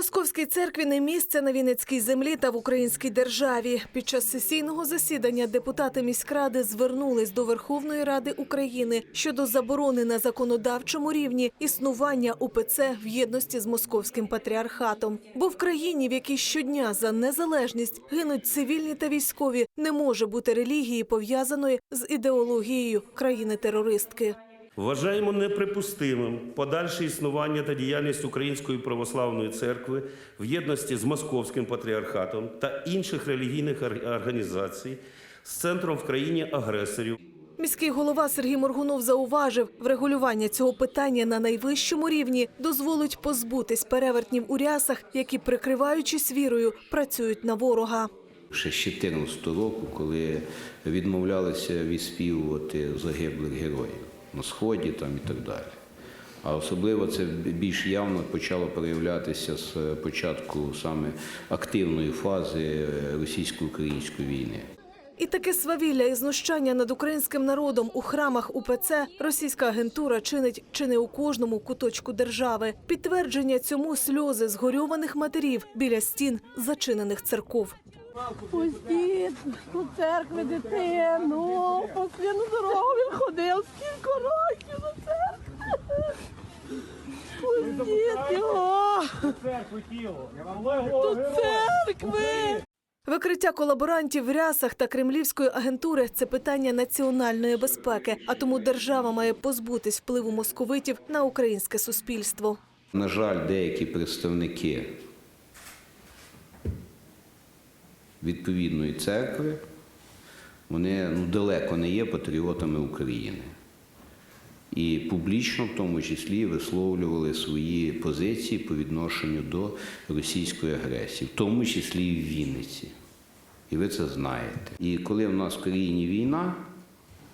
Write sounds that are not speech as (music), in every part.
Московській церкві не місце на Вінницькій землі та в українській державі. Під час сесійного засідання депутати міськради звернулись до Верховної Ради України щодо заборони на законодавчому рівні існування УПЦ в єдності з московським патріархатом. Бо в країні, в якій щодня за незалежність гинуть цивільні та військові, не може бути релігії пов'язаної з ідеологією країни-терористки. Вважаємо неприпустимим подальше існування та діяльність Української православної церкви в єдності з Московським патріархатом та інших релігійних організацій з центром в країні агресорів. Міський голова Сергій Моргунов зауважив, врегулювання цього питання на найвищому рівні дозволить позбутись перевертнів у рясах, які, прикриваючись вірою, працюють на ворога. Ще з 14 року, коли відмовлялися відспівувати загиблих героїв на сході там і так далі. А особливо це більш явно почало проявлятися з початку саме активної фази російсько-української війни. І таке свавілля і знущання над українським народом у храмах УПЦ російська агентура чинить чи не у кожному куточку держави. Підтвердження цьому сльози згорьованих матерів біля стін зачинених церков. Пустіть до церкви дитину. Послідну дорогу він ходив. Скільки років до церкви? Пустіть його до церкви. Викриття колаборантів в рясах та кремлівської агентури це питання національної безпеки. А тому держава має позбутись впливу московитів на українське суспільство. На жаль, деякі представники відповідної церкви, вони ну, далеко не є патріотами України. І публічно, в тому числі, висловлювали свої позиції по відношенню до російської агресії, в тому числі і в Вінниці. І ви це знаєте. І коли в нас в країні війна,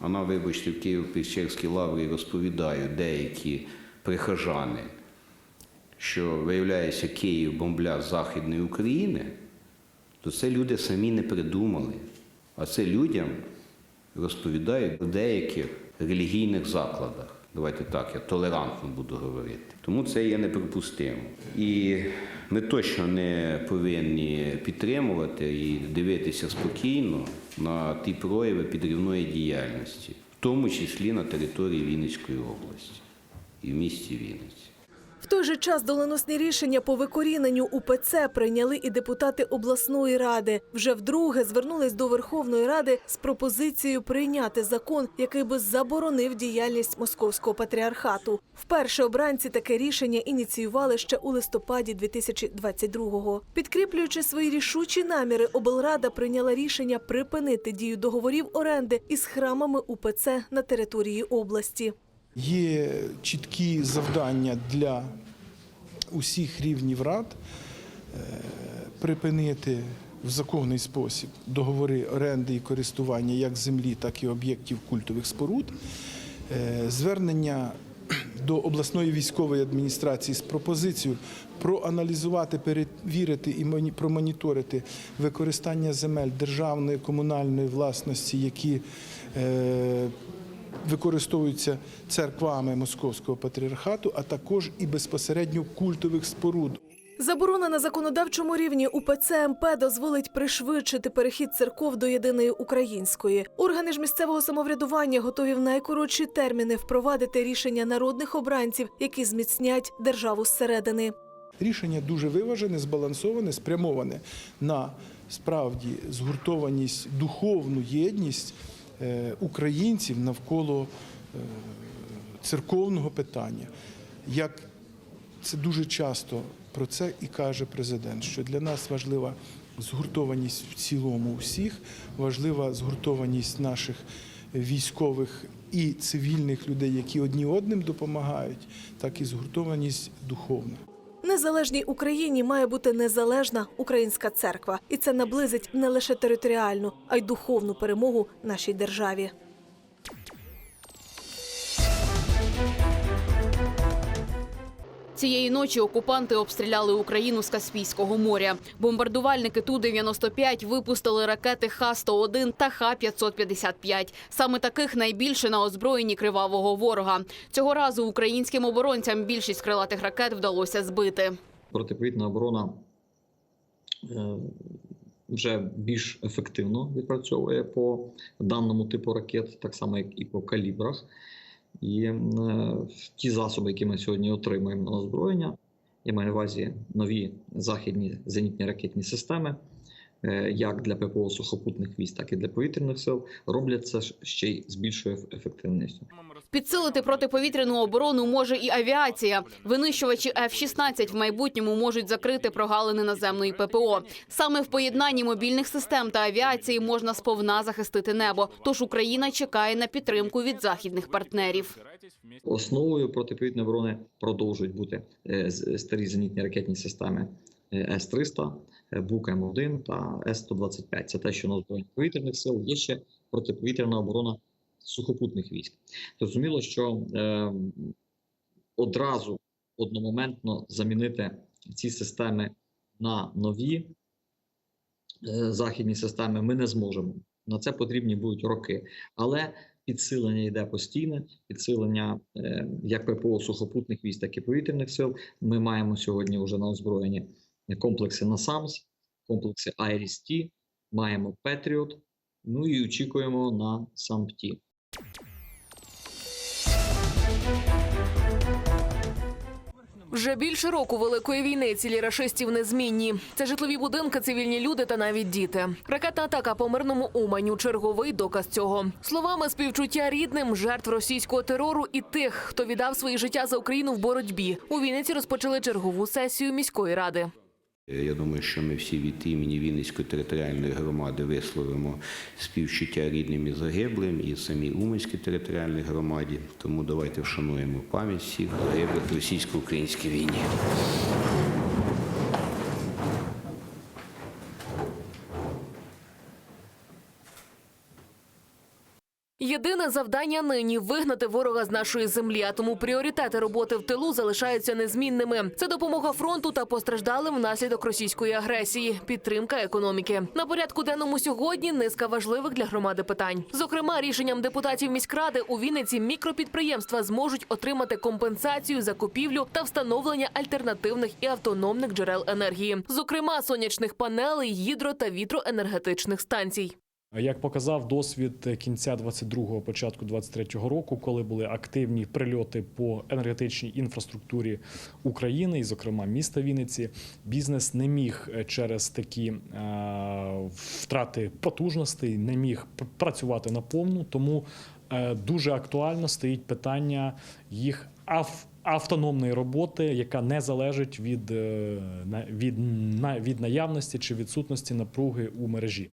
вона, вибачте, в Києво-Печерській лаврі розповідають деякі прихожани, що виявляється, Київ бомбля Західної України, то це люди самі не придумали. А це людям розповідають в деяких релігійних закладах. Давайте так, я толерантно буду говорити. Тому це є неприпустимо. І ми точно не повинні підтримувати і дивитися спокійно на ті прояви підривної діяльності, в тому числі на території Вінницької області і в місті Вінниці. Той же час доленосні рішення по викоріненню УПЦ прийняли і депутати обласної ради. Вже вдруге звернулись до Верховної Ради з пропозицією прийняти закон, який би заборонив діяльність московського патріархату. Вперше обранці таке рішення ініціювали ще у листопаді 2022-го. Підкріплюючи свої рішучі наміри, облрада прийняла рішення припинити дію договорів оренди із храмами УПЦ на території області. Є чіткі завдання для усіх рівнів рад е, припинити в законний спосіб договори оренди і користування як землі, так і об'єктів культових споруд. Е, Звернення (clears throat) до обласної військової адміністрації з пропозицією проаналізувати, перевірити і моні- промоніторити використання земель державної комунальної власності, які е, використовуються церквами Московського патріархату, а також і безпосередньо культових споруд. Заборона на законодавчому рівні УПЦ МП дозволить пришвидшити перехід церков до єдиної української. Органи ж місцевого самоврядування готові в найкоротші терміни впровадити рішення народних обранців, які зміцнять державу зсередини. Рішення дуже виважене, збалансоване, спрямоване на справді згуртованість, духовну єдність українців навколо е, церковного питання. Як це дуже часто про це і каже президент, що для нас важлива згуртованість в цілому всіх, важлива згуртованість наших військових і цивільних людей, які одні одним допомагають, так і згуртованість духовна. Незалежній Україні має бути незалежна українська церква, і це наблизить не лише територіальну, а й духовну перемогу нашій державі. Цієї ночі окупанти обстріляли Україну з Каспійського моря. Бомбардувальники Ту-95 випустили ракети Х-101 та Х-555. Саме таких найбільше на озброєнні кривавого ворога. Цього разу українським оборонцям більшість крилатих ракет вдалося збити. Протиповітряна оборона е, вже більш ефективно відпрацьовує по даному типу ракет, так само як і по калібрах. І е, ті засоби, які ми сьогодні отримуємо на озброєння, я маю на увазі нові західні зенітні ракетні системи, е, як для ППО сухопутних військ, так і для повітряних сил, роблять це ще й з більшою ефективністю. Підсилити протиповітряну оборону може і авіація. Винищувачі F-16 в майбутньому можуть закрити прогалини наземної ППО. Саме в поєднанні мобільних систем та авіації можна сповна захистити небо. Тож Україна чекає на підтримку від західних партнерів. Основою протиповітряної оборони продовжують бути е, з- старі зенітні ракетні системи е, С-300, е, Бук-М1 та С-125. Це те, що на озброєнні повітряних сил є ще протиповітряна оборона сухопутних військ. Зрозуміло, що е, одразу одномоментно замінити ці системи на нові е, західні системи ми не зможемо. На це потрібні будуть роки. Але підсилення йде постійне, підсилення е, як ППО сухопутних військ, так і повітряних сил. Ми маємо сьогодні вже на озброєнні комплекси НАСАМС, комплекси IRIS-T, маємо Петріот, ну і очікуємо на САМПТІ. Вже більше року великої війни цілі рашистів незмінні. Це житлові будинки, цивільні люди та навіть діти. Ракетна атака по мирному Уманю – черговий доказ цього. Словами співчуття рідним, жертв російського терору і тих, хто віддав своє життя за Україну в боротьбі. У Вінниці розпочали чергову сесію міської ради. Е, Я думаю, що ми всі від імені Вінницької територіальної громади висловимо співчуття рідним і загиблим і самій Уманській територіальній громаді. Тому давайте вшануємо пам'ять всіх загиблих в російсько-українській війні. Завдання нині вигнати ворога з нашої землі. А тому пріоритети роботи в тилу залишаються незмінними. Це допомога фронту та постраждалим внаслідок російської агресії, підтримка економіки. На порядку денному сьогодні низка важливих для громади питань. Зокрема, рішенням депутатів міськради у Вінниці мікропідприємства зможуть отримати компенсацію за купівлю та встановлення альтернативних і автономних джерел енергії, зокрема сонячних панелей, гідро та вітроенергетичних станцій. Як показав досвід кінця 22-го, початку 23-го року, коли були активні прильоти по енергетичній інфраструктурі України, і, зокрема, міста Вінниці, бізнес не міг е, через такі е, втрати потужностей, не міг пр- працювати наповну. Тому е, дуже актуально стоїть питання їх ав- автономної роботи, яка не залежить від, від, від наявності чи відсутності напруги у мережі.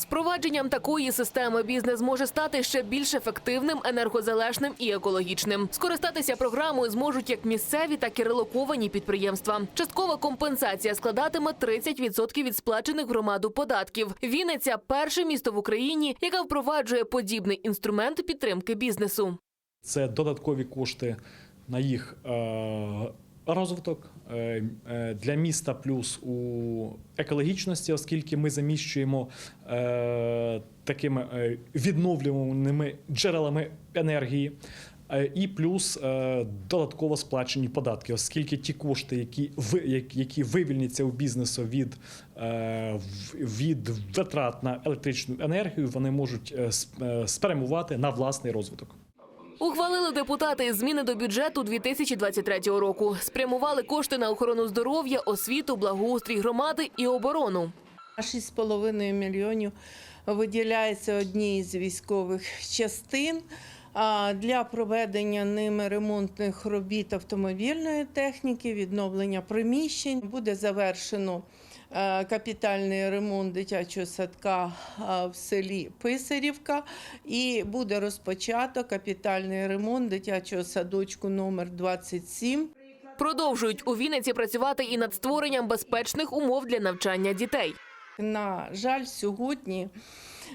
З провадженням такої системи бізнес може стати ще більш ефективним, енергозалежним і екологічним. Скористатися програмою зможуть як місцеві, так і релоковані підприємства. Часткова компенсація складатиме 30% від сплачених громаду податків. Вінниця перше місто в Україні, яке впроваджує подібний інструмент підтримки бізнесу. Це додаткові кошти на їх е, розвиток для міста, плюс у екологічності, оскільки ми заміщуємо е, такими е, відновлюваними джерелами енергії. Е, І плюс е, додатково сплачені податки, оскільки ті кошти, які які вивільняться у бізнесу від, е, від витрат на електричну енергію, вони можуть е, сп- е, спрямувати на власний розвиток. Ухвалили депутати зміни до бюджету 2023 року. Спрямували кошти на охорону здоров'я, освіту, благоустрій громади і оборону. 6,5 мільйонів виділяється одній з військових частин для проведення ними ремонтних робіт автомобільної техніки, відновлення приміщень. Буде завершено капітальний ремонт дитячого садка в селі Писарівка і буде розпочато капітальний ремонт дитячого садочку номер 27 Продовжують у Вінниці працювати і над створенням безпечних умов для навчання дітей. На жаль, сьогодні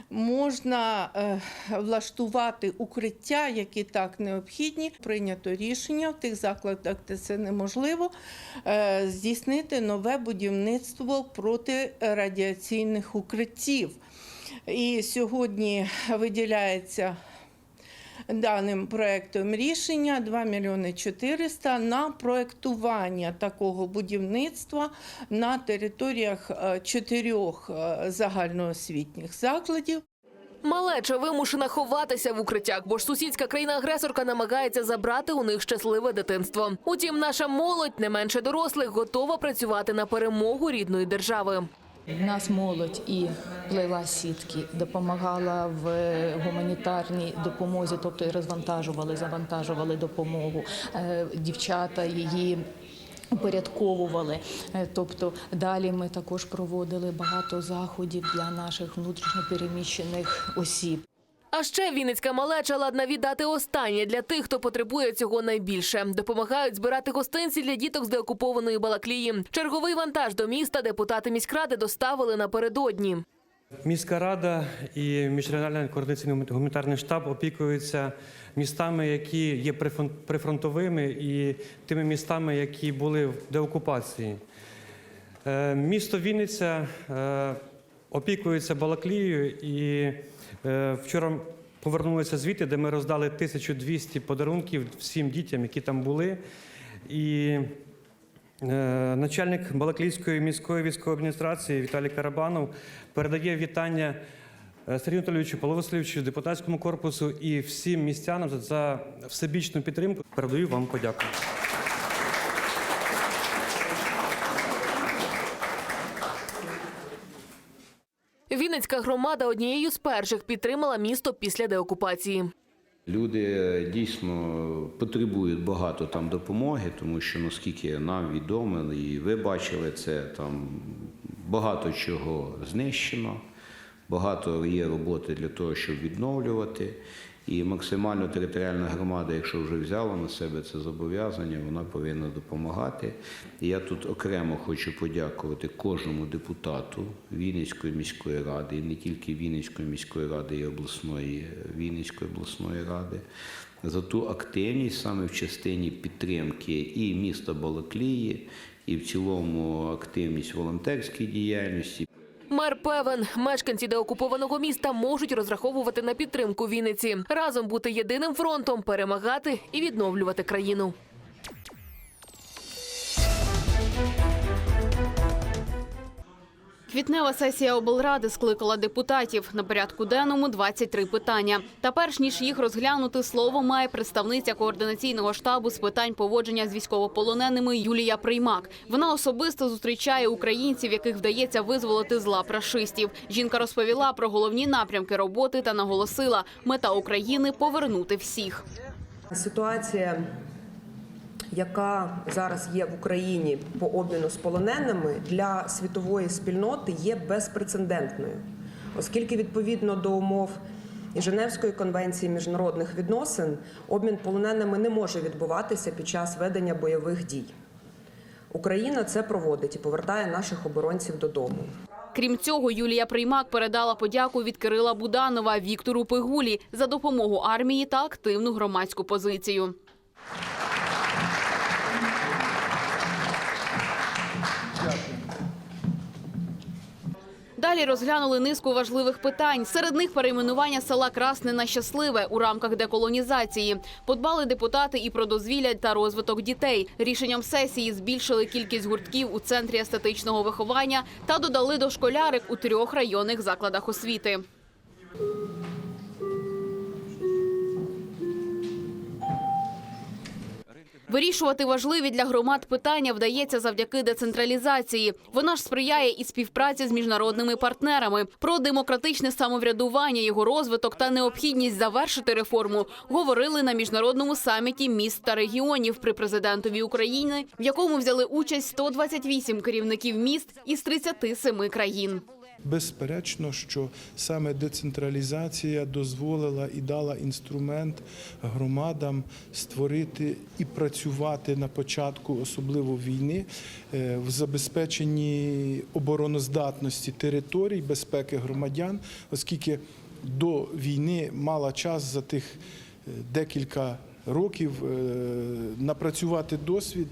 можна е, влаштувати укриття, які так необхідні. Прийнято рішення в тих закладах, де це неможливо, е, здійснити нове будівництво протирадіаційних укриттів. І сьогодні виділяється даним проектом рішення 2 мільйони 400 на проектування такого будівництва на територіях е, чотирьох е, загальноосвітніх закладів. Малеча вимушена ховатися в укриттях, бо ж сусідська країна-агресорка намагається забрати у них щасливе дитинство. Утім, наша молодь не менше дорослих готова працювати на перемогу рідної держави. В нас молодь і плела сітки, допомагала в гуманітарній допомозі, тобто розвантажували, завантажували допомогу. Е, Дівчата її упорядковували. Е, Тобто далі ми також проводили багато заходів для наших внутрішньопереміщених осіб. А ще Вінницька малеча ладна віддати останнє для тих, хто потребує цього найбільше. Допомагають збирати гостинці для діток з деокупованої Балаклії. Черговий вантаж до міста депутати міськради доставили напередодні. Міська рада і міжрегіональний координаційний гуманітарний штаб опікуються містами, які є прифронтовими, і тими містами, які були в деокупації. Е, Місто Вінниця е, опікується Балаклією і вчора повернулися звідти, де ми роздали 1200 подарунків всім дітям, які там були. І Е, Начальник Балаклійської міської військової адміністрації Віталій Карабанов передає вітання е, Сергію Анатолійовичу, Васильовичу, депутатському корпусу і всім містянам за всебічну підтримку. Передаю вам подяку. Вінницька громада однією з перших підтримала місто після деокупації. Люди е, дійсно потребують багато там допомоги, тому що наскільки нам відомо, і ви бачили це, там багато чого знищено, багато є роботи для того, щоб відновлювати. І максимально територіальна громада, якщо вже взяла на себе це зобов'язання, вона повинна допомагати. І я тут окремо хочу подякувати кожному депутату Вінницької міської ради, і не тільки Вінницької міської ради, і обласної Вінницької обласної ради, за ту активність саме в частині підтримки і міста Балаклії, і в цілому активність волонтерської діяльності. Мер певен, мешканці деокупованого міста можуть розраховувати на підтримку Вінниці, разом бути єдиним фронтом, перемагати і відновлювати країну. Квітнева сесія облради скликала депутатів. На порядку денному 23 питання. Та перш ніж їх розглянути, слово має представниця координаційного штабу з питань поводження з військовополоненими Юлія Приймак. Вона особисто зустрічає українців, яких вдається визволити з лап рашистів. Жінка розповіла про головні напрямки роботи та наголосила, мета України повернути всіх. Ситуація, яка зараз є в Україні по обміну з полоненими, для світової спільноти є безпрецедентною, оскільки відповідно до умов і Женевської конвенції міжнародних відносин обмін полоненими не може відбуватися під час ведення бойових дій. Україна це проводить і повертає наших оборонців додому. Крім цього, Юлія Приймак передала подяку від Кирила Буданова Віктору Пигулі за допомогу армії та активну громадську позицію. Далі розглянули низку важливих питань. Серед них перейменування села Красне на щасливе у рамках деколонізації. Подбали депутати і про дозвілля та розвиток дітей. Рішенням сесії збільшили кількість гуртків у центрі естетичного виховання та додали дошколярик у трьох районних закладах освіти. Вирішувати важливі для громад питання вдається завдяки децентралізації. Вона ж сприяє і співпраці з міжнародними партнерами. Про демократичне самоврядування, його розвиток та необхідність завершити реформу говорили на міжнародному саміті міст та регіонів при президентові України, в якому взяли участь 128 керівників міст із 37 країн. Безперечно, що саме децентралізація дозволила і дала інструмент громадам створити і працювати на початку, особливо війни, е, в забезпеченні обороноздатності територій, безпеки громадян, оскільки до війни мала час за тих е, декілька років е, напрацювати досвід,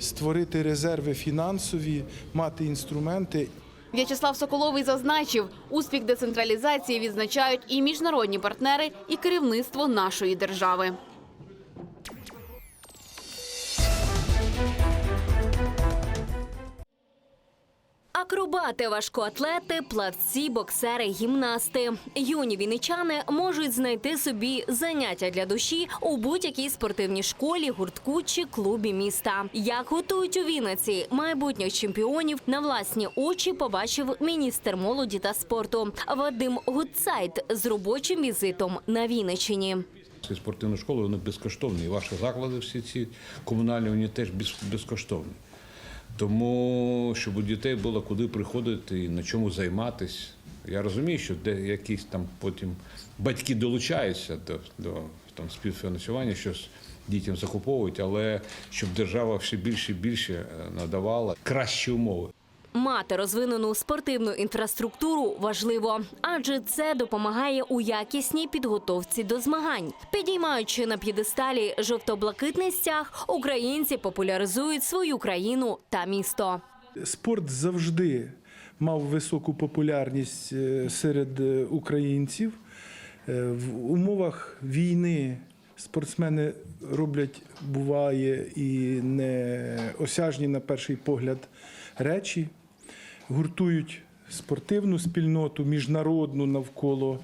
створити резерви фінансові, мати інструменти В'ячеслав Соколовий зазначив, успіх децентралізації відзначають і міжнародні партнери, і керівництво нашої держави. Акробати, важкоатлети, плавці, боксери, гімнасти. Юні вінничани можуть знайти собі заняття для душі у будь-якій спортивній школі, гуртку чи клубі міста. Як готують у Вінниці майбутніх чемпіонів на власні очі побачив міністр молоді та спорту Вадим Гудцайт з робочим візитом на Вінниччині. Спортивні школи вони безкоштовні. І ваші заклади, всі ці комунальні, вони теж безкоштовні. Тому щоб у дітей було куди приходити і на чому займатися. Я розумію, що де якісь там потім батьки долучаються до, до там, співфінансування, щось дітям закуповують, але щоб держава все більше і більше е, надавала кращі умови. Мати розвинену спортивну інфраструктуру важливо, адже це допомагає у якісній підготовці до змагань. Підіймаючи на п'єдесталі жовто-блакитний стяг, українці популяризують свою країну та місто. Спорт завжди мав високу популярність е, серед е, українців. Е, В умовах війни спортсмени роблять, буває, і неосяжні на перший погляд речі, гуртують спортивну спільноту, міжнародну навколо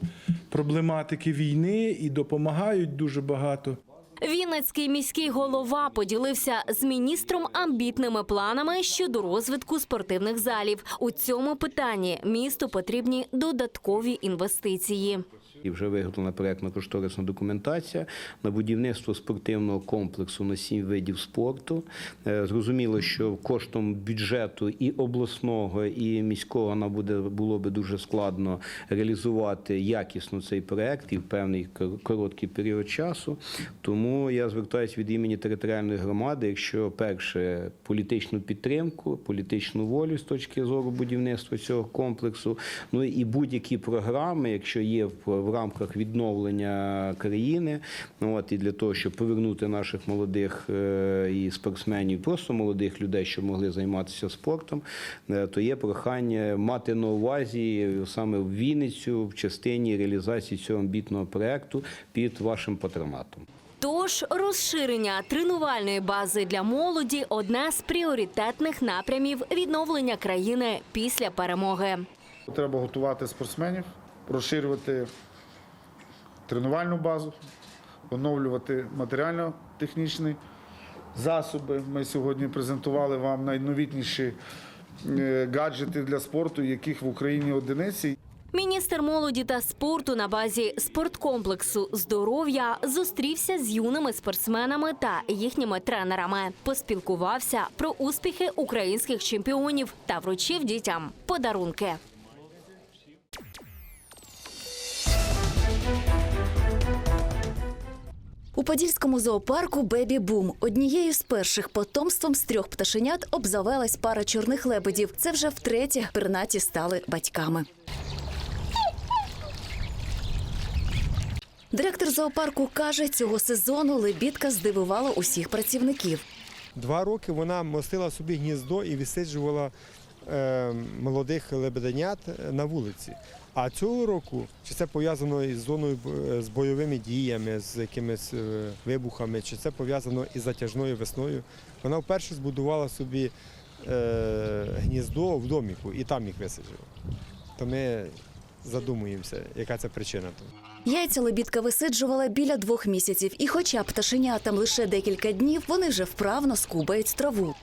проблематики війни і допомагають дуже багато. Вінницький міський голова поділився з міністром амбітними планами щодо розвитку спортивних залів. У цьому питанні місту потрібні додаткові інвестиції. І вже виготовлена проєктно-кошторисна документація на будівництво спортивного комплексу на сім видів спорту. Е, Зрозуміло, що коштом бюджету і обласного, і міського нам буде було би дуже складно реалізувати якісно цей проект і в певний короткий період часу. Тому я звертаюся від імені територіальної громади, якщо перше політичну підтримку, політичну волю з точки зору будівництва цього комплексу, ну і будь-які програми, якщо є в, в рамках відновлення країни, ну, от і для того, щоб повернути наших молодих е, і спортсменів, просто молодих людей, щоб могли займатися спортом, е, то є прохання мати на увазі саме в Вінницю в частині реалізації цього амбітного проекту під вашим патронатом. Тож розширення тренувальної бази для молоді одна з пріоритетних напрямів відновлення країни після перемоги. Треба готувати спортсменів, розширювати тренувальну базу, оновлювати матеріально-технічні засоби. Ми сьогодні презентували вам найновітніші е, гаджети для спорту, яких в Україні одиниці. Міністр молоді та спорту на базі спорткомплексу здоров'я зустрівся з юними спортсменами та їхніми тренерами. Поспілкувався про успіхи українських чемпіонів та вручив дітям подарунки. У Подільському зоопарку Бебі Бум однією з перших потомством з трьох пташенят обзавелась пара чорних лебедів. Це вже втретє пернаті стали батьками. Директор зоопарку каже, цього сезону лебідка здивувала усіх працівників. Два роки вона мостила собі гніздо і висиджувала е, молодих лебеденят на вулиці. А цього року, чи це пов'язано із зоною з бойовими діями, з якимись е, вибухами, чи це пов'язано із затяжною весною, вона вперше збудувала собі е, гніздо в доміку і там їх висаджувала. То ми задумуємося, яка це причина. Яйця лебідка висиджувала біля двох місяців, і хоча пташенятам лише декілька днів, вони вже вправно скубають траву.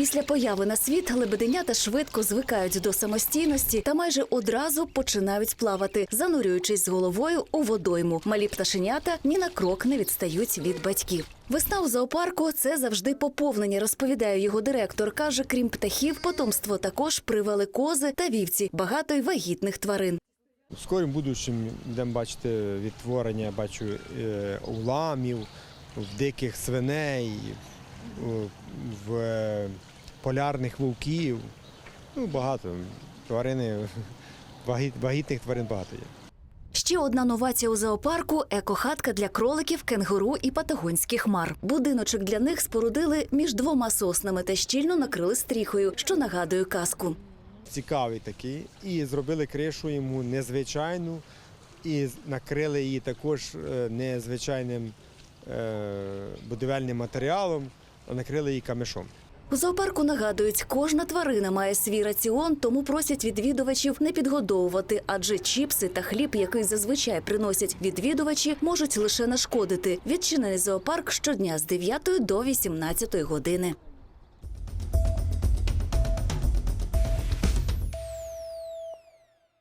Після появи на світ лебеденята швидко звикають до самостійності та майже одразу починають плавати, занурюючись з головою у водойму. Малі пташенята ні на крок не відстають від батьків. Весна у зоопарку це завжди поповнення, розповідає його директор. Каже, крім птахів, потомство також привели кози та вівці, багато й вагітних тварин. В скорім будущому будемо бачити відтворення, бачу е, уламів, диких свиней, в- полярних вовків. Ну, багато. Тварини, вагі- вагітних тварин багато є. Ще одна новація у зоопарку екохатка для кроликів, кенгуру і патагонських хмар. Будиночок для них спорудили між двома соснами та щільно накрили стріхою, що нагадує казку. Цікавий такий. І зробили кришу йому незвичайну, і накрили її також е, незвичайним е, будівельним матеріалом, а накрили її камешом. У зоопарку нагадують, кожна тварина має свій раціон, тому просять відвідувачів не підгодовувати, адже чіпси та хліб, який зазвичай приносять відвідувачі, можуть лише нашкодити. Відчинений зоопарк щодня з 9 до 18 години.